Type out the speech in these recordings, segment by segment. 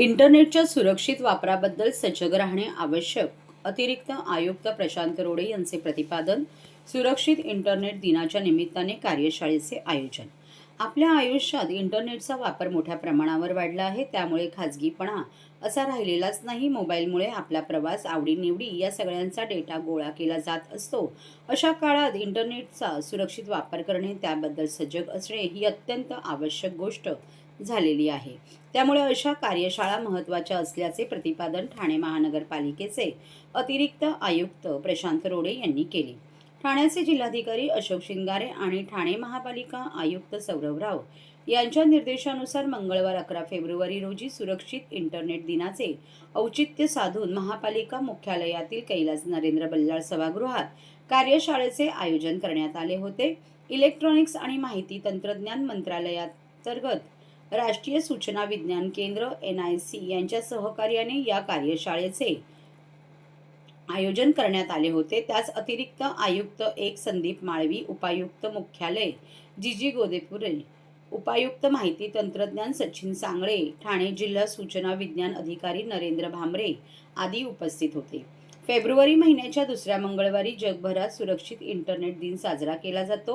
इंटरनेटच्या सुरक्षित वापराबद्दल सजग राहणे आवश्यक. अतिरिक्त आयुक्त प्रशांत रोडे यांचे प्रतिपादन सुरक्षित इंटरनेट दिनाच्या निमित्ताने कार्यशाळेचे आयोजन. आपल्या आयुष्यात इंटरनेटचा वापर मोठ्या प्रमाणावर वाढला आहे त्यामुळे खाजगीपणा असा राहिलेलाच नाही. मोबाईलमुळे आपला प्रवास आवडीनिवडी या सगळ्यांचा डेटा गोळा केला जात असतो. अशा काळात इंटरनेटचा सुरक्षित वापर करणे त्याबद्दल सजग असणे ही अत्यंत आवश्यक गोष्ट. झालेली आहे. त्यामुळे अशा कार्यशाळा महत्त्वाच्या असल्याचे प्रतिपादन ठाणे महानगरपालिकेचे अतिरिक्त आयुक्त प्रशांत रोडे यांनी केले. ठाण्याचे जिल्हाधिकारी अशोक शिंगारे आणि ठाणे महापालिका आयुक्त सौरभ राव यांच्या निर्देशानुसार मंगळवार अकरा फेब्रुवारी रोजी सुरक्षित इंटरनेट दिनाचे औचित्य साधून महापालिका मुख्यालयातील कैलास नरेंद्र बल्लाळ सभागृहात कार्यशाळेचे आयोजन करण्यात आले होते. इलेक्ट्रॉनिक्स आणि माहिती तंत्रज्ञान मंत्रालयातर्गत राष्ट्रीय सूचना विज्ञान केंद्र एन आय सी यांच्या सहकार्याने या कार्यशाळेचे आयोजन करण्यात आले होते. त्यास अतिरिक्त आयुक्त एक संदीप माळवी उपायुक्त मुख्यालय जी जी गोदेपुरे उपायुक्त माहिती तंत्रज्ञान सचिन सांगळे ठाणे जिल्हा सूचना विज्ञान अधिकारी नरेंद्र भांबरे आदी उपस्थित होते. फेब्रुवारी महिन्याच्या दुसऱ्या मंगळवारी जगभरात सुरक्षित इंटरनेट दिन साजरा केला जातो.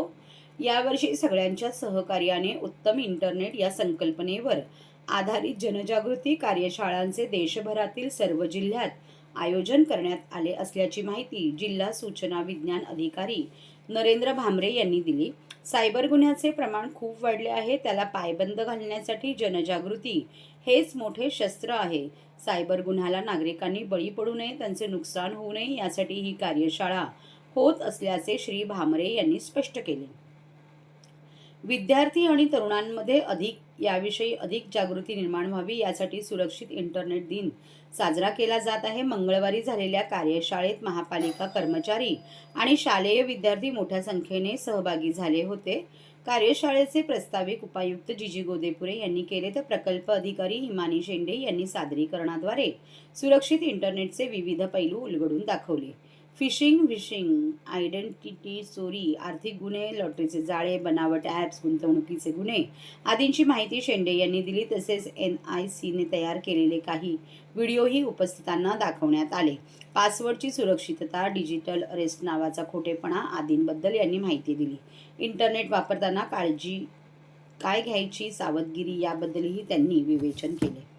यावर्षी सगळ्यांच्या सहकार्याने उत्तम इंटरनेट या संकल्पनेवर आधारित जनजागृती कार्यशाळांचे देशभरातील सर्व जिल्ह्यात आयोजन करण्यात आले असल्याची माहिती जिल्हा सूचना विज्ञान अधिकारी नरेंद्र भामरे यांनी दिली. सायबर गुन्ह्याचे प्रमाण खूप वाढले आहे. त्याला पायबंद घालण्यासाठी जनजागृती हेच मोठे शस्त्र आहे. सायबर गुन्ह्याला नागरिकांनी बळी पडू नये त्यांचे नुकसान होऊ नये यासाठी ही कार्यशाळा होत असल्याचे श्री भामरे यांनी स्पष्ट केले. विद्यार्थी आणि तरुणांमध्ये अधिक याविषयी अधिक जागृती निर्माण व्हावी यासाठी सुरक्षित इंटरनेट दिन साजरा केला जात आहे. मंगळवारी झालेल्या कार्यशाळेत महापालिका कर्मचारी आणि शालेय विद्यार्थी मोठ्या संख्येने सहभागी झाले होते. कार्यशाळेचे प्रस्ताविक उपायुक्त जिजी गोदेपुरे यांनी केले तर प्रकल्प अधिकारी हिमानी शेंडे यांनी सादरीकरणाद्वारे सुरक्षित इंटरनेटचे विविध पैलू उलगडून दाखवले. फिशिंग विशिंग आयडेंटिटी चोरी आर्थिक गुन्हे लॉटरीचे जाळे बनावट ॲप्स गुंतवणुकीचे गुन्हे आदींची माहिती शेंडे यांनी दिली. तसेच एन आय सीने तयार केलेले काही व्हिडिओही उपस्थितांना दाखवण्यात आले. पासवर्डची सुरक्षितता डिजिटल अरेस्ट नावाचा खोटेपणा आदींबद्दल यांनी माहिती दिली. इंटरनेट वापरताना काळजी काय घ्यायची सावधगिरी याबद्दलही त्यांनी विवेचन केले.